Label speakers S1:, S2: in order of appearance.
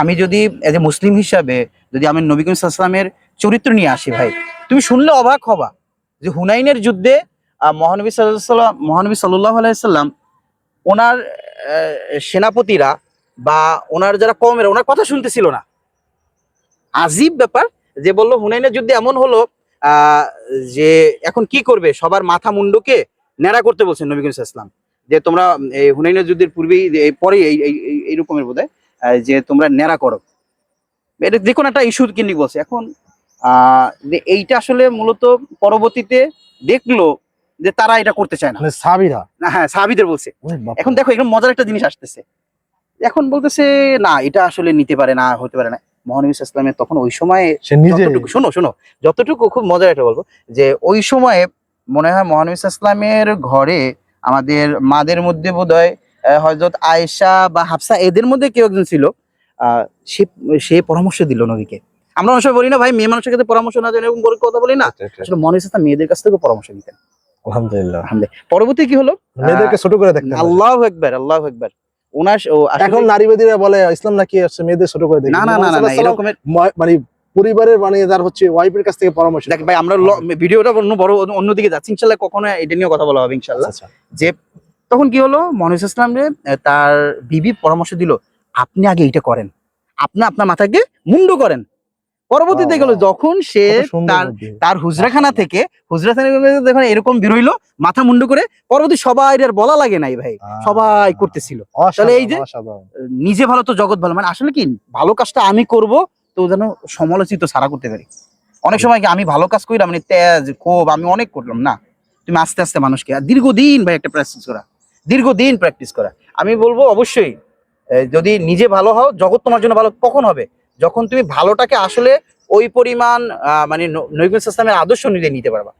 S1: আমি যদি as a মুসলিম হিসাবে যদি আমি নবী করিম সাল্লামের চরিত্র নিয়ে আসি ভাই, তুমি শুনলে অবাক হবা যে হুনাইনের যুদ্ধে মহানবী সাল্লাম মহানবী সাল্লাহ আলাইসাল্লাম ওনার সেনাপতিরা বা ওনার যারা কমেরা ওনার কথা শুনতেছিল না। আজীব ব্যাপার যে বলল, হুনাইনের যুদ্ধে এমন হলো যে এখন কি করবে? সবার মাথা মুন্ডকে ন্যাড়া করতে বলছেন নবী করিম সাল্লাম যে তোমরা, এই হুনাইনের যুদ্ধের পূর্বেই, এই পরে এই, এই- এই- এইরকমের বোধ যে তোমরা ন্যাড়া করো। এটা যে কোনো একটা ইস্যু কিনি বলছে। এখন যে এইটা আসলে মূলত পরবর্তীতে দেখল যে তারা এটা করতে চায় না।
S2: মানে সাবিরা।
S1: হ্যাঁ সাহাবিদের বলছে। এখন দেখো এখানে মজার একটা জিনিস আসতেছে। এখন বলতেছে না এটা আসলে নিতে পারে না হতে পারে না। মহানবী ইসলামের তখন ওই সময়ে যতটুকু শোনো শোনো যতটুকু খুব মজার একটা বলব যে ওই সময়ে মনে হয় মহানবী ইসলামের ঘরে আমাদের মাদের মধ্যে বোধ হয় হজরত আয়েশা বা হাফসা এদের মধ্যে কেউ একজন ছিল সে সে পরামর্শ দিল নবীকে। আমরা অনেক বলি না ভাই মেয়ে মানুষের কাছে পরামর্শ না জানি এরকম কথা বলি না। আসলে মহানবী ইসলাম মেয়েদের কাছ থেকে পরামর্শ দিতেন
S2: আলহামদুলিল্লাহ।
S1: পরবর্তী কি হলো?
S2: মেয়েদেরকে ছোট করে দেখতে হবে।
S1: আল্লাহ একবার আল্লাহ একবার ওনার
S2: এখন নারীবাদীরা বলে ইসলাম নাকি হচ্ছে মেয়েদের ছোট করে দেখে
S1: না না না না এরকমের
S2: মানে পরিবারের মানে যার হচ্ছে ওয়াইফের কাছ থেকে পরামর্শ
S1: দেখ ভাই আমরা ভিডিওটা অন্য বড় অন্যদিকে যাচ্ছি ইনশাল্লাহ কখনো এটা নিয়ে কথা বলা হবে ইনশাল্লাহ
S2: আচ্ছা।
S1: যে তখন কি হলো? মনুষ ইসলাম রে তার বিবি পরামর্শ দিল আপনি আগে এইটা করেন। আপনি আপনার মাথাকে মুন্ডু করেন। পরবর্তীতে গেল যখন সে তার তার হুজরাখানা থেকে হুজরাখানা যখন এরকম বেরোইলো মাথা মুন্ডু করে পরবর্তী সবাই আর বলা লাগে নাই ভাই সবাই করতেছিল। তাহলে এই যে- নিজে ভালো তো জগৎ ভালো মানে আসলে কি ভালো কাজটা আমি করব তো যেন সমালোচিত সারা করতে পারি। অনেক সময় কি আমি ভালো কাজ করি মানে তেজ ক্ষোভ আমি অনেক করলাম না। তুমি আস্তে আস্তে মানুষকে আর দীর্ঘদিন ভাই একটা প্র্যাকটিস করা। দীর্ঘদিন প্র্যাকটিস করা। আমি বলব অবশ্যই যদি নিজে ভালো হও, জগৎ তোমার জন্য ভালো, কখন হবে? যখন তুমি ভালোটাকে আসলে ওই পরিমাণ মানে নৈকুল ইসলামের আদর্শ নিজে নিতে পারবা।